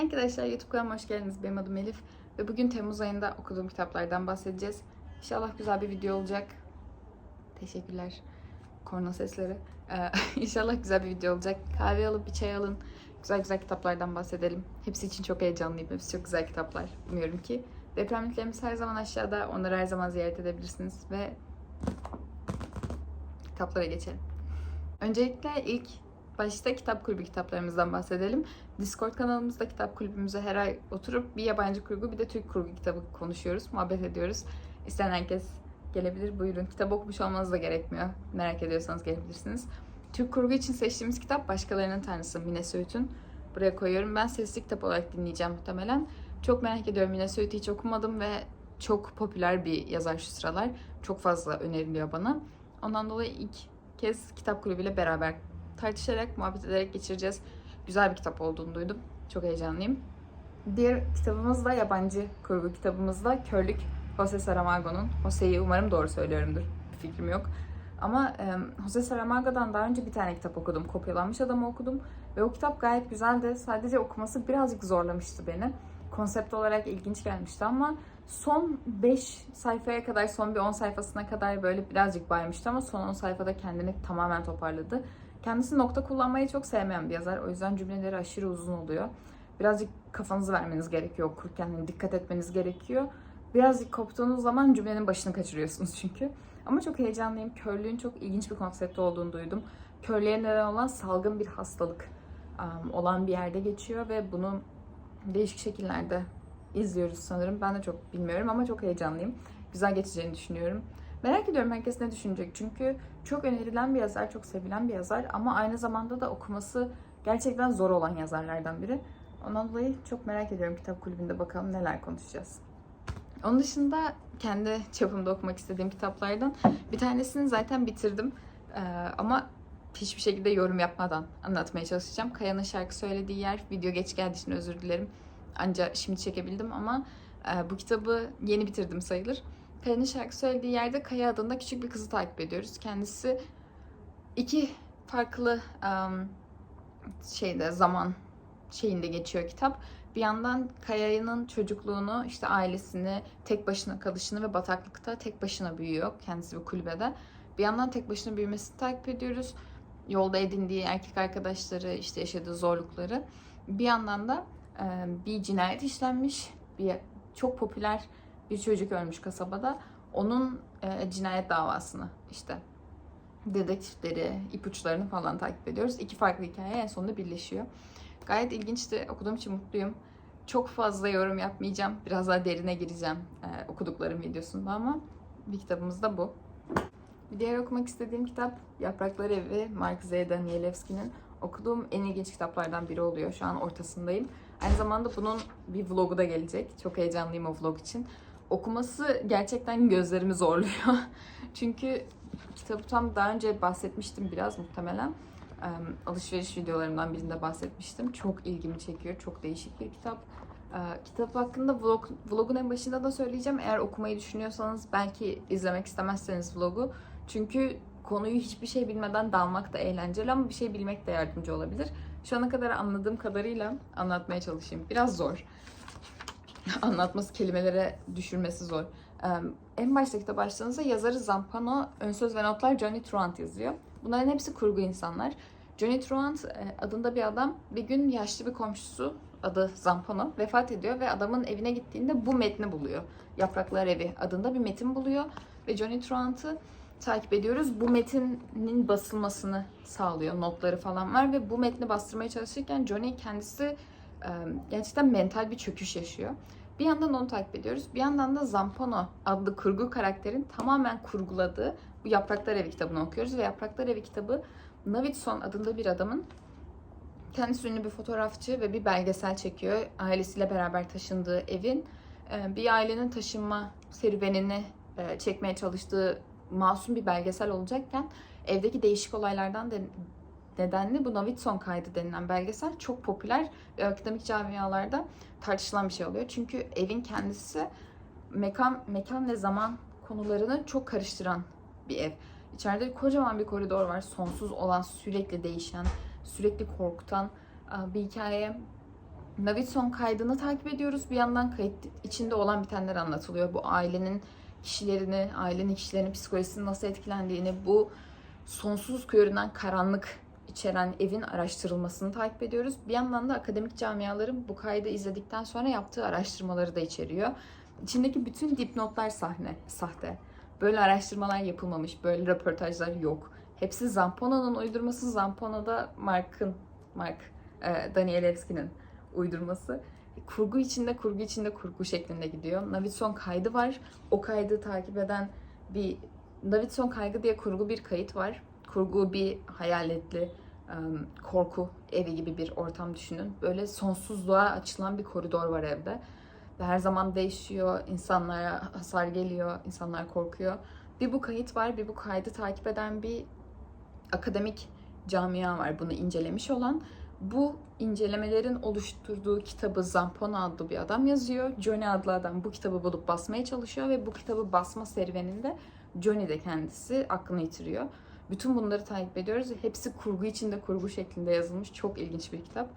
Arkadaşlar YouTube kanalıma hoş geldiniz. Benim adım Elif ve bugün Temmuz ayında okuduğum kitaplardan bahsedeceğiz. İnşallah güzel bir video olacak. Teşekkürler. Korna sesleri. Ee, İnşallah güzel bir video olacak. Kahve alıp bir çay alın. Güzel güzel kitaplardan bahsedelim. Hepsi için çok heyecanlıyım. Hepsi çok güzel kitaplar. Umuyorum ki. Deprem linklerimiz her zaman aşağıda. Onları her zaman ziyaret edebilirsiniz ve kitaplara geçelim. Öncelikle ilk başta kitap kulübü kitaplarımızdan bahsedelim. Discord kanalımızda kitap kulübümüze her ay oturup bir yabancı kurgu bir de Türk kurgu kitabı konuşuyoruz, muhabbet ediyoruz. İsteyen herkes gelebilir. Buyurun. Kitap okumuş olmanız da gerekmiyor. Merak ediyorsanız gelebilirsiniz. Türk kurgu için seçtiğimiz kitap Başkalarının Tanrısı Mine Söğüt'ün. Buraya koyuyorum. Ben sesli kitap olarak dinleyeceğim muhtemelen. Çok merak ediyorum. Mine Söğüt'ü hiç okumadım ve çok popüler bir yazar şu sıralar. Çok fazla öneriliyor bana. Ondan dolayı ilk kez kitap kulübüyle beraber tartışarak, muhabbet ederek geçireceğiz. Güzel bir kitap olduğunu duydum. Çok heyecanlıyım. Diğer kitabımız da yabancı kurgu kitabımız da Körlük Jose Saramago'nun. Jose'yi umarım doğru söylüyorumdur. Bir fikrim yok. Ama e, Jose Saramago'dan daha önce bir tane kitap okudum. Kopyalanmış Adamı okudum. Ve o kitap gayet güzeldi. Sadece okuması birazcık zorlamıştı beni. Konsept olarak ilginç gelmişti ama son 5 sayfaya kadar, son bir 10 sayfasına kadar böyle birazcık baymıştı ama son 10 sayfada kendini tamamen toparladı. Kendisi nokta kullanmayı çok sevmeyen bir yazar. O yüzden cümleleri aşırı uzun oluyor. Birazcık kafanızı vermeniz gerekiyor okurken. Yani dikkat etmeniz gerekiyor. Birazcık koptuğunuz zaman cümlenin başını kaçırıyorsunuz çünkü. Ama çok heyecanlıyım. Körlüğün çok ilginç bir konsepti olduğunu duydum. Körlüğe neden olan salgın bir hastalık olan bir yerde geçiyor ve bunu değişik şekillerde izliyoruz sanırım. Ben de çok bilmiyorum ama çok heyecanlıyım. Güzel geçeceğini düşünüyorum. Merak ediyorum herkes ne düşünecek. Çünkü çok önerilen bir yazar, çok sevilen bir yazar ama aynı zamanda da okuması gerçekten zor olan yazarlardan biri. Ondan dolayı çok merak ediyorum kitap kulübünde bakalım neler konuşacağız. Onun dışında kendi çapımda okumak istediğim kitaplardan bir tanesini zaten bitirdim. Ee, ama hiçbir şekilde yorum yapmadan anlatmaya çalışacağım. Kaya'nın şarkı söylediği yer video geç geldiği için özür dilerim. Ancak şimdi çekebildim ama e, bu kitabı yeni bitirdim sayılır. Kaya'nın şarkı söylediği yerde Kaya adında küçük bir kızı takip ediyoruz. Kendisi iki farklı um, şeyde zaman şeyinde geçiyor kitap. Bir yandan Kaya'nın çocukluğunu, işte ailesini, tek başına kalışını ve bataklıkta tek başına büyüyor. Kendisi bir kulübede. Bir yandan tek başına büyümesini takip ediyoruz. Yolda edindiği erkek arkadaşları, işte yaşadığı zorlukları. Bir yandan da e, bir cinayet işlenmiş. Bir çok popüler bir çocuk ölmüş kasabada. Onun e, cinayet davasını işte dedektifleri, ipuçlarını falan takip ediyoruz. İki farklı hikaye en sonunda birleşiyor. Gayet ilginçti. Okuduğum için mutluyum. Çok fazla yorum yapmayacağım. Biraz daha derine gireceğim e, okuduklarım videosunda ama bir kitabımız da bu. Bir diğer okumak istediğim kitap Yapraklar Evi, Mark Z. Danielewski'nin. Okuduğum en ilginç kitaplardan biri oluyor. Şu an ortasındayım. Aynı zamanda bunun bir vlogu da gelecek. Çok heyecanlıyım o vlog için. Okuması gerçekten gözlerimi zorluyor. Çünkü kitabı tam daha önce bahsetmiştim biraz muhtemelen. Alışveriş videolarımdan birinde bahsetmiştim. Çok ilgimi çekiyor. Çok değişik bir kitap. Uh, kitap hakkında vlog, vlogun en başında da söyleyeceğim. Eğer okumayı düşünüyorsanız belki izlemek istemezseniz vlogu. Çünkü konuyu hiçbir şey bilmeden dalmak da eğlenceli ama bir şey bilmek de yardımcı olabilir. Şu ana kadar anladığım kadarıyla anlatmaya çalışayım. Biraz zor. Anlatması kelimelere düşürmesi zor. En başta kitap başladığınızda yazarı Zampano, söz ve notlar Johnny Truant yazıyor. Bunların hepsi kurgu insanlar. Johnny Truant e, adında bir adam bir gün yaşlı bir komşusu adı Zampano vefat ediyor ve adamın evine gittiğinde bu metni buluyor. Yapraklar Evi adında bir metin buluyor ve Johnny Truant'ı takip ediyoruz. Bu metinin basılmasını sağlıyor. Notları falan var ve bu metni bastırmaya çalışırken Johnny kendisi gerçekten mental bir çöküş yaşıyor. Bir yandan onu takip ediyoruz. Bir yandan da Zampano adlı kurgu karakterin tamamen kurguladığı bu Yapraklar Evi kitabını okuyoruz. Ve Yapraklar Evi kitabı Navidson adında bir adamın kendisi ünlü bir fotoğrafçı ve bir belgesel çekiyor. Ailesiyle beraber taşındığı evin bir ailenin taşınma serüvenini çekmeye çalıştığı masum bir belgesel olacakken evdeki değişik olaylardan de nedenli bu Navidson kaydı denilen belgesel çok popüler ve akademik camialarda tartışılan bir şey oluyor. Çünkü evin kendisi mekan, mekan ve zaman konularını çok karıştıran bir ev. İçeride kocaman bir koridor var. Sonsuz olan, sürekli değişen, sürekli korkutan bir hikaye. Navidson kaydını takip ediyoruz. Bir yandan kayıt içinde olan bitenler anlatılıyor. Bu ailenin kişilerini, ailenin kişilerinin psikolojisinin nasıl etkilendiğini, bu sonsuz görünen karanlık içeren evin araştırılmasını takip ediyoruz. Bir yandan da akademik camiaların bu kaydı izledikten sonra yaptığı araştırmaları da içeriyor. İçindeki bütün dipnotlar sahne, sahte. Böyle araştırmalar yapılmamış, böyle röportajlar yok. Hepsi Zampona'nın uydurması. Zampona da Mark'ın, Mark, e, Danielewski'nin uydurması. Kurgu içinde, kurgu içinde kurgu şeklinde gidiyor. Navidson kaydı var. O kaydı takip eden bir Navidson kaygı diye kurgu bir kayıt var. Kurgu bir hayaletli korku evi gibi bir ortam düşünün. Böyle sonsuzluğa açılan bir koridor var evde. Ve her zaman değişiyor. insanlara hasar geliyor. insanlar korkuyor. Bir bu kayıt var. Bir bu kaydı takip eden bir akademik camia var bunu incelemiş olan. Bu incelemelerin oluşturduğu kitabı Zampona adlı bir adam yazıyor. Johnny adlı adam bu kitabı bulup basmaya çalışıyor ve bu kitabı basma serüveninde Johnny de kendisi aklını yitiriyor. Bütün bunları takip ediyoruz. Hepsi kurgu içinde kurgu şeklinde yazılmış. Çok ilginç bir kitap.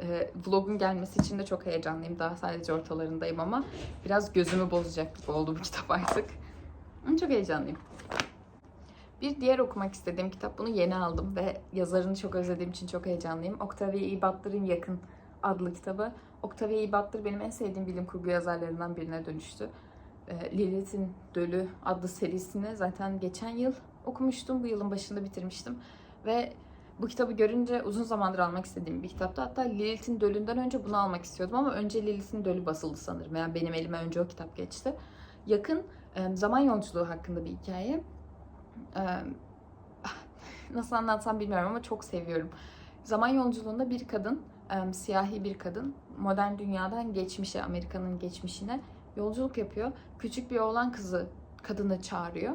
Ee, vlogun gelmesi için de çok heyecanlıyım. Daha sadece ortalarındayım ama biraz gözümü bozacak gibi oldu bu kitap artık. Çok heyecanlıyım. Bir diğer okumak istediğim kitap bunu yeni aldım ve yazarını çok özlediğim için çok heyecanlıyım. Octavia. Butler'ın Yakın adlı kitabı. Octavia. Butler benim en sevdiğim bilim kurgu yazarlarından birine dönüştü. Ee, Lilith'in Dölü adlı serisini zaten geçen yıl okumuştum. Bu yılın başında bitirmiştim. Ve bu kitabı görünce uzun zamandır almak istediğim bir kitaptı. Hatta Lilith'in Dölü'nden önce bunu almak istiyordum ama önce Lilith'in Dölü basıldı sanırım. Yani benim elime önce o kitap geçti. Yakın zaman yolculuğu hakkında bir hikaye. Nasıl anlatsam bilmiyorum ama çok seviyorum. Zaman yolculuğunda bir kadın, siyahi bir kadın modern dünyadan geçmişe, Amerika'nın geçmişine yolculuk yapıyor. Küçük bir oğlan kızı kadını çağırıyor.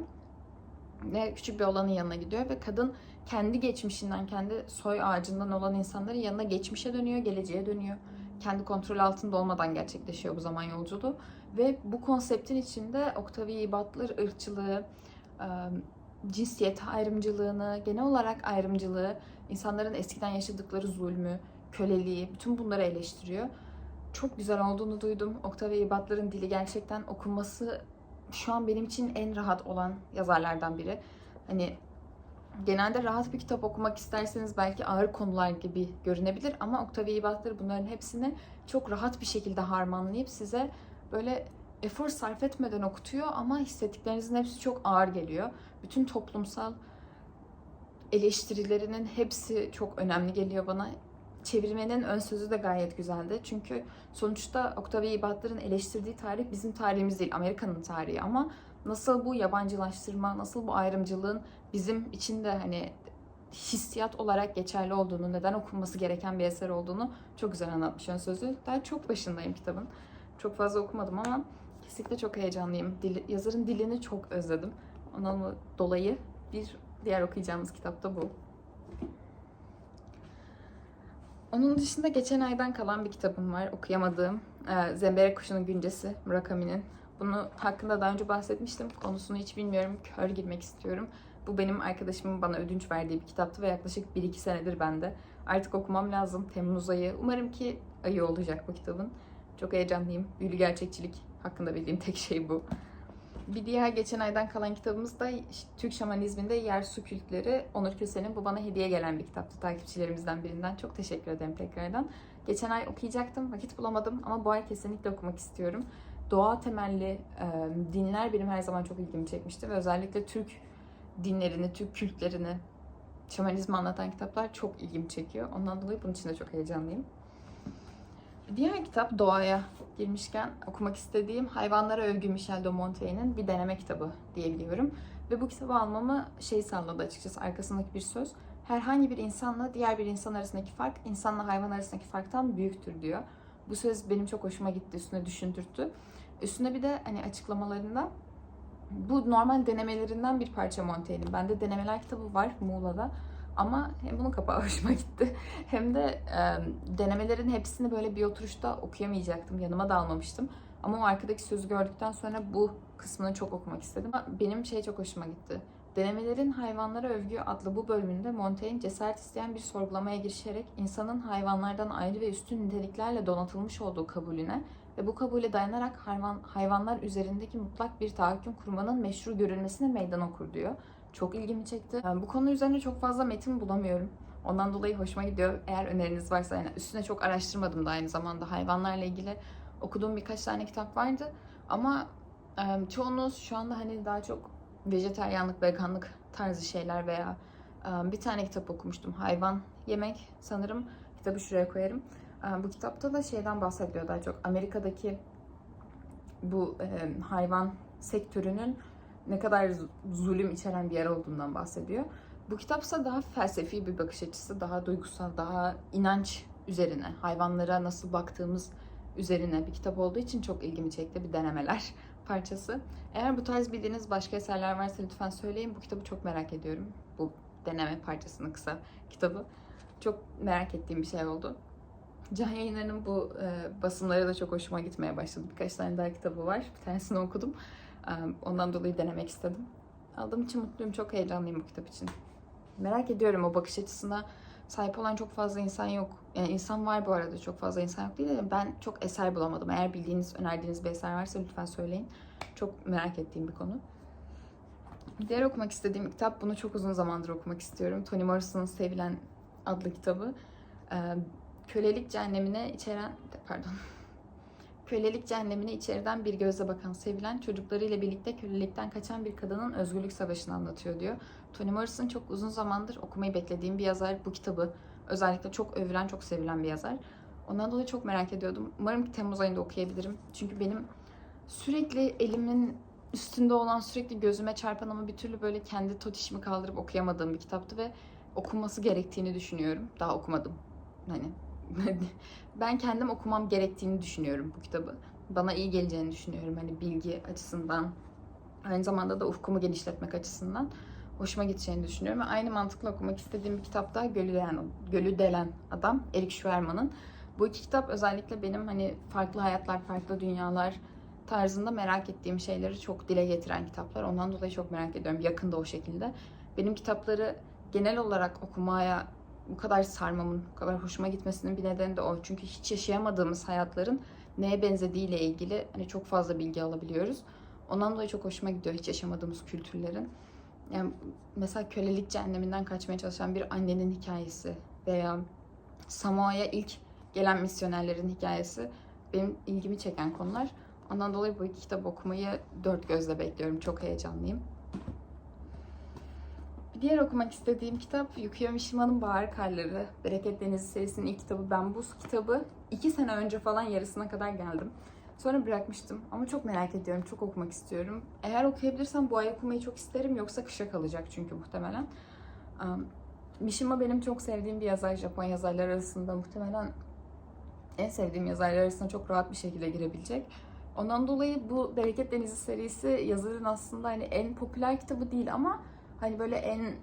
Ve küçük bir oğlanın yanına gidiyor ve kadın kendi geçmişinden, kendi soy ağacından olan insanların yanına geçmişe dönüyor, geleceğe dönüyor. Kendi kontrol altında olmadan gerçekleşiyor bu zaman yolculuğu. Ve bu konseptin içinde Octavia. Butler ırkçılığı, cinsiyet ayrımcılığını, genel olarak ayrımcılığı, insanların eskiden yaşadıkları zulmü, köleliği, bütün bunları eleştiriyor. Çok güzel olduğunu duydum. Octavia. Butler'ın dili gerçekten okunması şu an benim için en rahat olan yazarlardan biri. Hani genelde rahat bir kitap okumak isterseniz belki ağır konular gibi görünebilir ama Octavia. Butler bunların hepsini çok rahat bir şekilde harmanlayıp size böyle efor sarf etmeden okutuyor ama hissettiklerinizin hepsi çok ağır geliyor. Bütün toplumsal eleştirilerinin hepsi çok önemli geliyor bana. Çevirmenin ön sözü de gayet güzeldi. Çünkü sonuçta Octavia. Butler'ın eleştirdiği tarih bizim tarihimiz değil, Amerika'nın tarihi ama nasıl bu yabancılaştırma, nasıl bu ayrımcılığın bizim için de hani hissiyat olarak geçerli olduğunu, neden okunması gereken bir eser olduğunu çok güzel anlatmış ön sözü. Daha çok başındayım kitabın. Çok fazla okumadım ama kesinlikle çok heyecanlıyım. Dili, yazarın dilini çok özledim. Ondan dolayı bir diğer okuyacağımız kitap da bu. Onun dışında geçen aydan kalan bir kitabım var okuyamadığım. Ee, Zemberek Kuşu'nun Güncesi Murakami'nin. Bunu hakkında daha önce bahsetmiştim. Konusunu hiç bilmiyorum. Kör girmek istiyorum. Bu benim arkadaşımın bana ödünç verdiği bir kitaptı ve yaklaşık 1-2 senedir bende. Artık okumam lazım. Temmuz ayı. Umarım ki ayı olacak bu kitabın. Çok heyecanlıyım. Büyülü gerçekçilik hakkında bildiğim tek şey bu. Bir diğer geçen aydan kalan kitabımız da Türk şamanizminde yer su kültleri. Onur Köse'nin bu bana hediye gelen bir kitaptı takipçilerimizden birinden. Çok teşekkür ederim tekrardan. Geçen ay okuyacaktım, vakit bulamadım ama bu ay kesinlikle okumak istiyorum. Doğa temelli e, dinler benim her zaman çok ilgimi çekmişti ve özellikle Türk dinlerini, Türk kültlerini, şamanizmi anlatan kitaplar çok ilgimi çekiyor. Ondan dolayı bunun için de çok heyecanlıyım. Diğer kitap doğaya girmişken okumak istediğim Hayvanlara Övgü Michel de Montaigne'in bir deneme kitabı diyebiliyorum. Ve bu kitabı almamı şey sağladı açıkçası arkasındaki bir söz. Herhangi bir insanla diğer bir insan arasındaki fark, insanla hayvan arasındaki farktan büyüktür diyor. Bu söz benim çok hoşuma gitti, üstüne düşündürttü. Üstüne bir de hani açıklamalarında bu normal denemelerinden bir parça Montaigne'in. Bende denemeler kitabı var Muğla'da. Ama hem bunun kapağı hoşuma gitti hem de e, denemelerin hepsini böyle bir oturuşta okuyamayacaktım. Yanıma da almamıştım. Ama o arkadaki sözü gördükten sonra bu kısmını çok okumak istedim. Benim şey çok hoşuma gitti. Denemelerin Hayvanlara Övgü adlı bu bölümünde Montaigne cesaret isteyen bir sorgulamaya girişerek insanın hayvanlardan ayrı ve üstün niteliklerle donatılmış olduğu kabulüne ve bu kabule dayanarak hayvan, hayvanlar üzerindeki mutlak bir tahakküm kurmanın meşru görülmesine meydan okur diyor. Çok ilgimi çekti. Yani bu konu üzerine çok fazla metin bulamıyorum. Ondan dolayı hoşuma gidiyor. Eğer öneriniz varsa yani üstüne çok araştırmadım da aynı zamanda hayvanlarla ilgili okuduğum birkaç tane kitap vardı. Ama çoğunuz şu anda hani daha çok vejeteryanlık, veganlık tarzı şeyler veya bir tane kitap okumuştum. Hayvan yemek sanırım. Kitabı şuraya koyarım. Bu kitapta da şeyden bahsediyor daha çok. Amerika'daki bu hayvan sektörünün ne kadar zulüm içeren bir yer olduğundan bahsediyor. Bu kitapsa daha felsefi bir bakış açısı, daha duygusal, daha inanç üzerine, hayvanlara nasıl baktığımız üzerine bir kitap olduğu için çok ilgimi çekti bir denemeler parçası. Eğer bu tarz bildiğiniz başka eserler varsa lütfen söyleyin. Bu kitabı çok merak ediyorum. Bu deneme parçasını kısa kitabı. Çok merak ettiğim bir şey oldu. Can Yayınları'nın bu e, basımları da çok hoşuma gitmeye başladı. Birkaç tane daha kitabı var. Bir tanesini okudum. Ondan dolayı denemek istedim. Aldığım için mutluyum. Çok heyecanlıyım bu kitap için. Merak ediyorum o bakış açısına sahip olan çok fazla insan yok. Yani insan var bu arada çok fazla insan yok değil de ben çok eser bulamadım. Eğer bildiğiniz, önerdiğiniz bir eser varsa lütfen söyleyin. Çok merak ettiğim bir konu. Diğer okumak istediğim kitap, bunu çok uzun zamandır okumak istiyorum. Toni Morrison'ın Sevilen adlı kitabı. Kölelik cehennemine içeren, pardon, kölelik cehennemine içeriden bir gözle bakan sevilen çocuklarıyla birlikte kölelikten kaçan bir kadının özgürlük savaşını anlatıyor diyor. Toni Morrison çok uzun zamandır okumayı beklediğim bir yazar. Bu kitabı özellikle çok övülen, çok sevilen bir yazar. Ondan dolayı çok merak ediyordum. Umarım ki Temmuz ayında okuyabilirim. Çünkü benim sürekli elimin üstünde olan, sürekli gözüme çarpan ama bir türlü böyle kendi totişimi kaldırıp okuyamadığım bir kitaptı ve okunması gerektiğini düşünüyorum. Daha okumadım. Hani ben kendim okumam gerektiğini düşünüyorum bu kitabı. Bana iyi geleceğini düşünüyorum hani bilgi açısından. Aynı zamanda da ufkumu genişletmek açısından hoşuma gideceğini düşünüyorum. Ve aynı mantıkla okumak istediğim bir kitap da Gölü Delen, Gölü Delen Adam, Erik Schwerman'ın. Bu iki kitap özellikle benim hani farklı hayatlar, farklı dünyalar tarzında merak ettiğim şeyleri çok dile getiren kitaplar. Ondan dolayı çok merak ediyorum. Yakında o şekilde. Benim kitapları genel olarak okumaya bu kadar sarmamın, bu kadar hoşuma gitmesinin bir nedeni de o. Çünkü hiç yaşayamadığımız hayatların neye benzediğiyle ilgili hani çok fazla bilgi alabiliyoruz. Ondan dolayı çok hoşuma gidiyor hiç yaşamadığımız kültürlerin. Yani mesela kölelik cehenneminden kaçmaya çalışan bir annenin hikayesi veya Samoa'ya ilk gelen misyonerlerin hikayesi benim ilgimi çeken konular. Ondan dolayı bu iki kitabı okumayı dört gözle bekliyorum. Çok heyecanlıyım. Diğer okumak istediğim kitap Yukio Mishima'nın Bahar Karları. Bereket Denizi serisinin ilk kitabı. Ben bu kitabı iki sene önce falan yarısına kadar geldim. Sonra bırakmıştım ama çok merak ediyorum, çok okumak istiyorum. Eğer okuyabilirsem bu ay okumayı çok isterim yoksa kışa kalacak çünkü muhtemelen. Um, Mishima benim çok sevdiğim bir yazar, Japon yazarlar arasında muhtemelen en sevdiğim yazarlar arasında çok rahat bir şekilde girebilecek. Ondan dolayı bu Bereket Denizi serisi yazarın aslında hani en popüler kitabı değil ama hani böyle en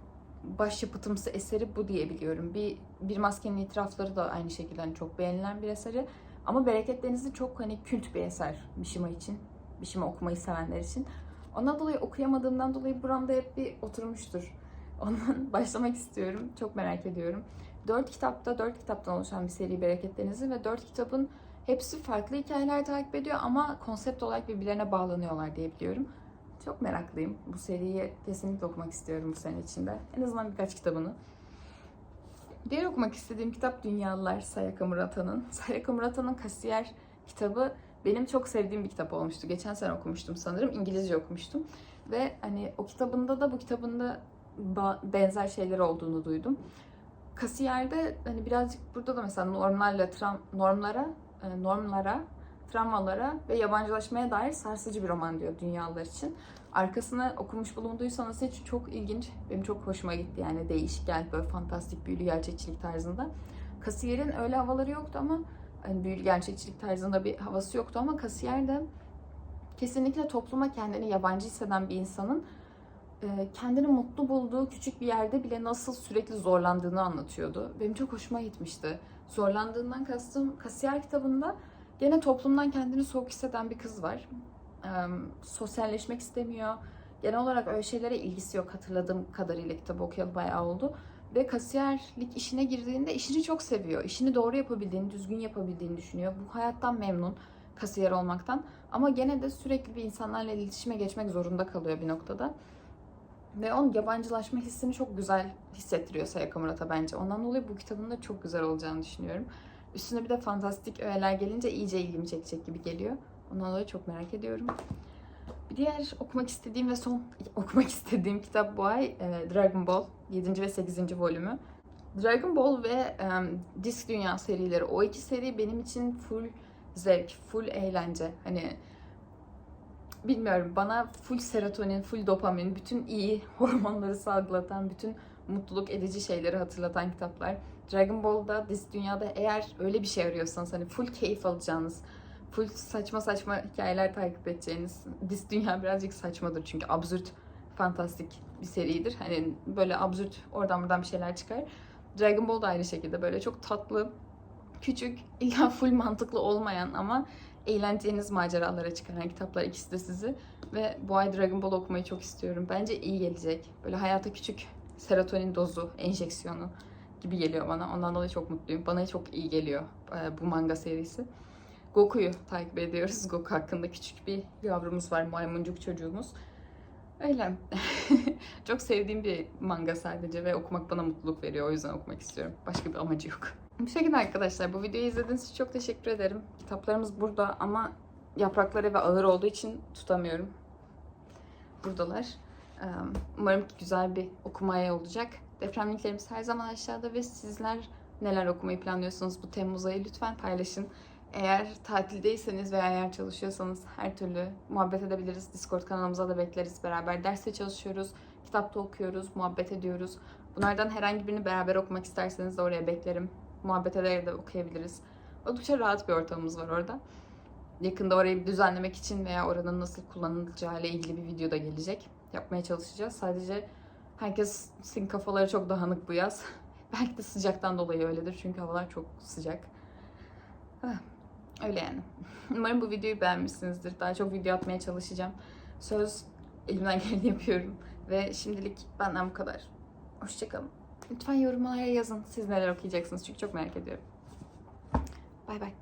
başyapıtımsı eseri bu diyebiliyorum. Bir Bir Maskenin İtirafları da aynı şekilde hani çok beğenilen bir eseri. Ama Bereket Denizi çok hani kült bir eser Mishima için. Mishima okumayı sevenler için. Ondan dolayı okuyamadığımdan dolayı buramda hep bir oturmuştur. Ondan başlamak istiyorum. Çok merak ediyorum. Dört kitapta, dört kitaptan oluşan bir seri Bereket Denizi ve dört kitabın hepsi farklı hikayeler takip ediyor ama konsept olarak birbirlerine bağlanıyorlar diye biliyorum. Çok meraklıyım. Bu seriyi kesinlikle okumak istiyorum bu sene içinde. En azından birkaç kitabını. Diğer okumak istediğim kitap Dünyalılar Sayaka Murata'nın. Sayaka Murata'nın Kasiyer kitabı benim çok sevdiğim bir kitap olmuştu. Geçen sene okumuştum sanırım. İngilizce okumuştum. Ve hani o kitabında da bu kitabında benzer şeyler olduğunu duydum. Kasiyer'de hani birazcık burada da mesela normlarla tram, normlara, e, normlara, travmalara ve yabancılaşmaya dair sarsıcı bir roman diyor dünyalar için. Arkasını okumuş bulunduysanız hiç çok ilginç, benim çok hoşuma gitti yani değişik geldi böyle fantastik büyülü gerçekçilik tarzında. Kasiyer'in öyle havaları yoktu ama hani büyülü gerçekçilik tarzında bir havası yoktu ama Kasiyer de kesinlikle topluma kendini yabancı hisseden bir insanın e, kendini mutlu bulduğu küçük bir yerde bile nasıl sürekli zorlandığını anlatıyordu. Benim çok hoşuma gitmişti. Zorlandığından kastım Kasiyer kitabında gene toplumdan kendini soğuk hisseden bir kız var. Sosyalleşmek istemiyor. Genel olarak öyle şeylere ilgisi yok. Hatırladığım kadarıyla kitabı okuyalı bayağı oldu. Ve kasiyerlik işine girdiğinde işini çok seviyor. İşini doğru yapabildiğini, düzgün yapabildiğini düşünüyor. Bu hayattan memnun kasiyer olmaktan. Ama gene de sürekli bir insanlarla iletişime geçmek zorunda kalıyor bir noktada. Ve onun yabancılaşma hissini çok güzel hissettiriyor Sayaka Murat'a bence. Ondan dolayı bu kitabın da çok güzel olacağını düşünüyorum. Üstüne bir de fantastik öğeler gelince iyice ilgimi çekecek gibi geliyor. Ondan dolayı çok merak ediyorum. Bir diğer okumak istediğim ve son okumak istediğim kitap bu ay e, Dragon Ball 7. ve 8. volümü. Dragon Ball ve e, Disk Dünya serileri o iki seri benim için full zevk, full eğlence. Hani bilmiyorum bana full serotonin, full dopamin, bütün iyi hormonları salgılatan, bütün mutluluk edici şeyleri hatırlatan kitaplar. Dragon Ball'da, Disk Dünya'da eğer öyle bir şey arıyorsanız hani full keyif alacağınız, full saçma saçma hikayeler takip edeceğiniz. Disk Dünya birazcık saçmadır çünkü absürt, fantastik bir seridir. Hani böyle absürt oradan buradan bir şeyler çıkar. Dragon Ball da aynı şekilde böyle çok tatlı, küçük, illa full mantıklı olmayan ama eğleneceğiniz maceralara çıkaran kitaplar ikisi de sizi. Ve bu ay Dragon Ball okumayı çok istiyorum. Bence iyi gelecek. Böyle hayata küçük serotonin dozu, enjeksiyonu gibi geliyor bana. Ondan dolayı çok mutluyum. Bana çok iyi geliyor e, bu manga serisi. Goku'yu takip ediyoruz. Goku hakkında küçük bir yavrumuz var, maymuncuk çocuğumuz. Öyle. çok sevdiğim bir manga sadece ve okumak bana mutluluk veriyor. O yüzden okumak istiyorum. Başka bir amacı yok. Bu şekilde arkadaşlar bu videoyu izlediğiniz için çok teşekkür ederim. Kitaplarımız burada ama yaprakları ve ağır olduğu için tutamıyorum. Buradalar. Umarım güzel bir okumaya olacak. Deprem linklerimiz her zaman aşağıda ve sizler neler okumayı planlıyorsunuz bu Temmuz ayı lütfen paylaşın. Eğer tatildeyseniz veya eğer çalışıyorsanız her türlü muhabbet edebiliriz. Discord kanalımıza da bekleriz. Beraber derste çalışıyoruz, kitapta okuyoruz, muhabbet ediyoruz. Bunlardan herhangi birini beraber okumak isterseniz de oraya beklerim. Muhabbet ederek de okuyabiliriz. Oldukça rahat bir ortamımız var orada. Yakında orayı düzenlemek için veya oranın nasıl kullanılacağı ile ilgili bir video da gelecek. Yapmaya çalışacağız. Sadece herkesin kafaları çok dağınık bu yaz. Belki de sıcaktan dolayı öyledir çünkü havalar çok sıcak. Ah, Öyle yani. Umarım bu videoyu beğenmişsinizdir. Daha çok video atmaya çalışacağım. Söz elimden geleni yapıyorum. Ve şimdilik benden bu kadar. Hoşçakalın. Lütfen yorumlara yazın. Siz neler okuyacaksınız çünkü çok merak ediyorum. Bay bay.